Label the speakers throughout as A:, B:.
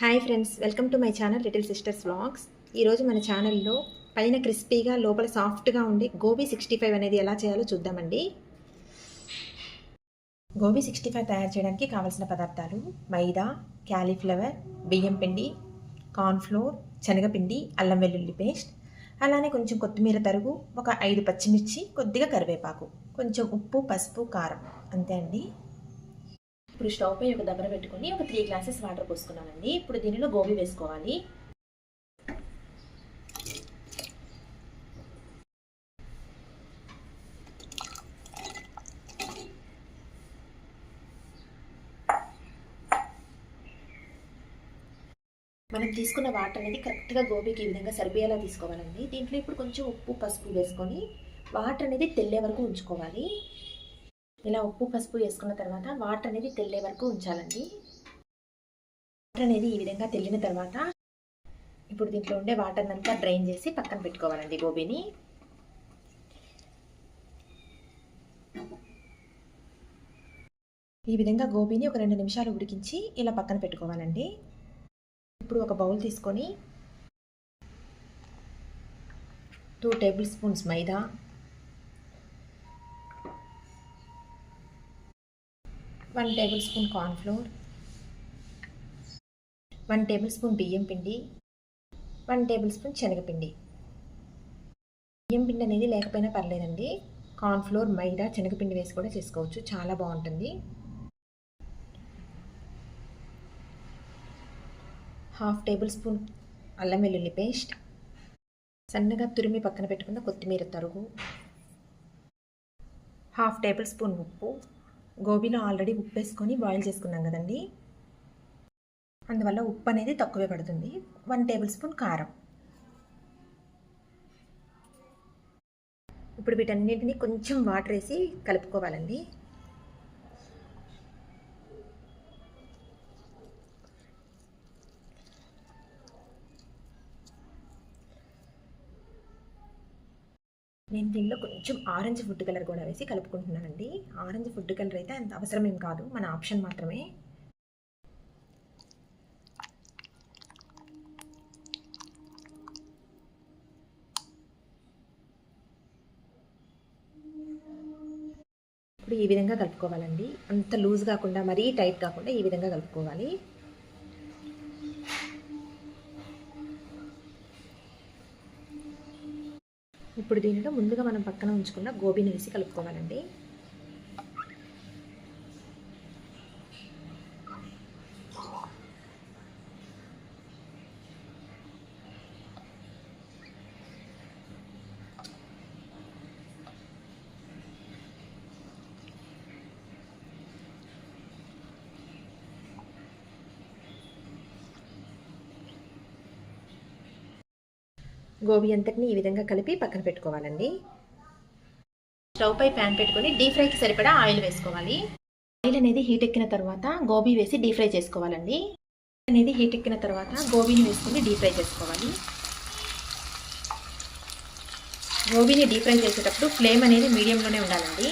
A: Hi friends welcome to my channel little sisters vlogs. ఈరోజు మన ఛానల్లో పైన క్రిస్పీగా లోపల సాఫ్ట్గా ఉండే గోబీ సిక్స్టీ ఫైవ్ అనేది ఎలా చేయాలో చూద్దామండి. గోబీ సిక్స్టీ ఫైవ్ తయారు చేయడానికి కావాల్సిన పదార్థాలు మైదా క్యాలీఫ్లవర్ బియ్యం పిండి కార్న్ఫ్లోర్ శనగపిండి అల్లం వెల్లుల్లి పేస్ట్ అలానే కొంచెం కొత్తిమీర తరుగు ఒక ఐదు పచ్చిమిర్చి కొద్దిగా కరివేపాకు కొంచెం ఉప్పు పసుపు కారం అంతే అండి. ఇప్పుడు స్టవ్ పై ఒక దగ్గర పెట్టుకొని ఒక త్రీ గ్లాసెస్ వాటర్ పోసుకున్నానండి. ఇప్పుడు దీనిలో గోబీ వేసుకోవాలి. మనం తీసుకున్న వాటర్ అనేది కరెక్ట్గా గోబీకి ఈ విధంగా సరిపోయేలా తీసుకోవాలండి. దీంట్లో ఇప్పుడు కొంచెం ఉప్పు పసుపు వేసుకొని వాటర్ అనేది తెల్లే వరకు ఉంచుకోవాలి. ఇలా ఉప్పు పసుపు వేసుకున్న తర్వాత వాటర్ అనేది తెల్లే వరకు ఉంచాలండి. వాటర్ అనేది ఈ విధంగా తెల్లిన తర్వాత ఇప్పుడు దీంట్లో ఉండే వాటర్ అంతా డ్రైన్ చేసి పక్కన పెట్టుకోవాలండి గోబీని. ఈ విధంగా గోబీని ఒక రెండు నిమిషాలు ఉడికించి ఇలా పక్కన పెట్టుకోవాలండి. ఇప్పుడు ఒక బౌల్ తీసుకొని టూ టేబుల్ స్పూన్స్ మైదా one table spoon cornflour one table spoon బియ్యం పిండి వన్ టేబుల్ స్పూన్ శనగపిండి. బియ్యం పిండి అనేది లేకపోయినా పర్లేదండి. కార్న్ఫ్లోర్ మైదా శనగపిండి వేసి కూడా చేసుకోవచ్చు. చాలా బాగుంటుంది. హాఫ్ టేబుల్ స్పూన్ అల్లం వెల్లుల్లి పేస్ట్. సన్నగా తురిమి పక్కన పెట్టుకున్న కొత్తిమీర తరుగు. హాఫ్ టేబుల్ స్పూన్ ఉప్పు. గోబీలో ఆల్రెడీ ఉప్పు వేసుకొని బాయిల్ చేసుకున్నాం కదండి. అందువల్ల ఉప్పు అనేది తక్కువే పడుతుంది. వన్ టేబుల్ స్పూన్ కారం. ఇప్పుడు వీటన్నిటిని కొంచెం వాటర్ వేసి కలుపుకోవాలండి. నేను దీనిలో కొంచెం ఆరెంజ్ ఫుడ్ కలర్ కూడా వేసి కలుపుకుంటున్నానండి. ఆరెంజ్ ఫుడ్ కలర్ అయితే అంత అవసరం ఏం కాదు. మన ఆప్షన్ మాత్రమే. ఇప్పుడు ఈ విధంగా కలుపుకోవాలండి. అంత లూజ్ కాకుండా మరీ టైట్ కాకుండా ఈ విధంగా కలుపుకోవాలి. ఇప్పుడు దీనిలో ముందుగా మనం పక్కన ఉంచుకున్న గోబీని వేసి కలుపుకోవాలండి. గోబీ అంతటిని ఈ విధంగా కలిపి పక్కన పెట్టుకోవాలండి. స్టవ్ పై ప్యాన్ పెట్టుకొని డీప్ ఫ్రైకి సరిపడా ఆయిల్ వేసుకోవాలి. ఆయిల్ అనేది హీట్ ఎక్కిన తర్వాత గోబీ వేసి డీప్ ఫ్రై చేసుకోవాలండి. అనేది హీట్ ఎక్కిన తర్వాత గోబీని వేసుకొని డీప్ ఫ్రై చేసుకోవాలి. గోబీని డీప్ ఫ్రై చేసేటప్పుడు ఫ్లేమ్ అనేది మీడియంలోనే ఉండాలండి.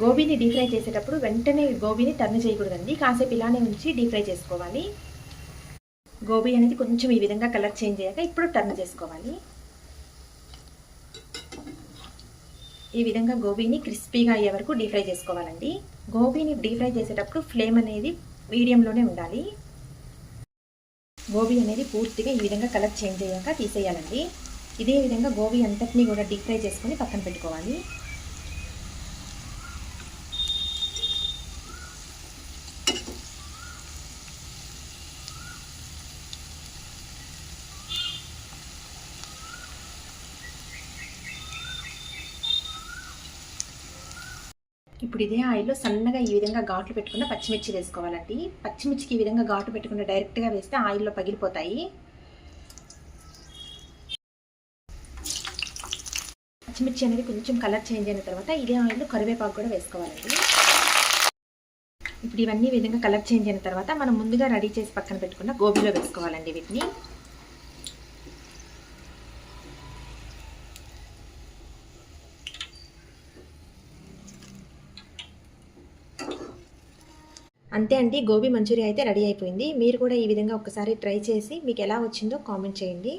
A: గోబీని డీప్ ఫ్రై చేసేటప్పుడు వెంటనే గోబీని టర్న్ చేయకూడదండి. కాసేపు ఇలానే ఉంచి డీప్ ఫ్రై చేసుకోవాలి. గోబీ అనేది కొంచెం ఈ విధంగా కలర్ చేంజ్ అయ్యాక ఇప్పుడు టర్న్ చేసుకోవాలి. ఈ విధంగా గోబీని క్రిస్పీగా అయ్యే వరకు డీప్ ఫ్రై చేసుకోవాలండి. గోబీని డీప్ ఫ్రై చేసేటప్పుడు ఫ్లేమ్ అనేది మీడియంలోనే ఉండాలి. గోబీ అనేది పూర్తిగా ఈ విధంగా కలర్ చేంజ్ అయ్యాక తీసేయాలండి. ఇదే విధంగా గోబీ అంతటినీ కూడా డీప్ ఫ్రై చేసుకొని పక్కన పెట్టుకోవాలి. ఇప్పుడు ఇదే ఆయిల్లో సన్నగా ఈ విధంగా ఘాట్లు పెట్టుకున్న పచ్చిమిర్చి వేసుకోవాలండి. పచ్చిమిర్చికి ఈ విధంగా ఘాటు పెట్టుకున్న డైరెక్ట్గా వేస్తే ఆయిల్లో పగిలిపోతాయి. పచ్చిమిర్చి అనేది కొంచెం కలర్ చేంజ్ అయిన తర్వాత ఇదే ఆయిల్లో కరివేపాకు కూడా వేసుకోవాలండి. ఇప్పుడు ఇవన్నీ విధంగా కలర్ చేంజ్ అయిన తర్వాత మనం ముందుగా రెడీ చేసి పక్కన పెట్టుకున్న గోబీలో వేసుకోవాలండి వీటిని. అంతే అండి గోబీ మంచూరియా అయితే రెడీ అయిపోయింది. మీరు కూడా ఈ విధంగా ఒకసారి ట్రై చేసి మీకు ఎలా వచ్చిందో కామెంట్ చేయండి.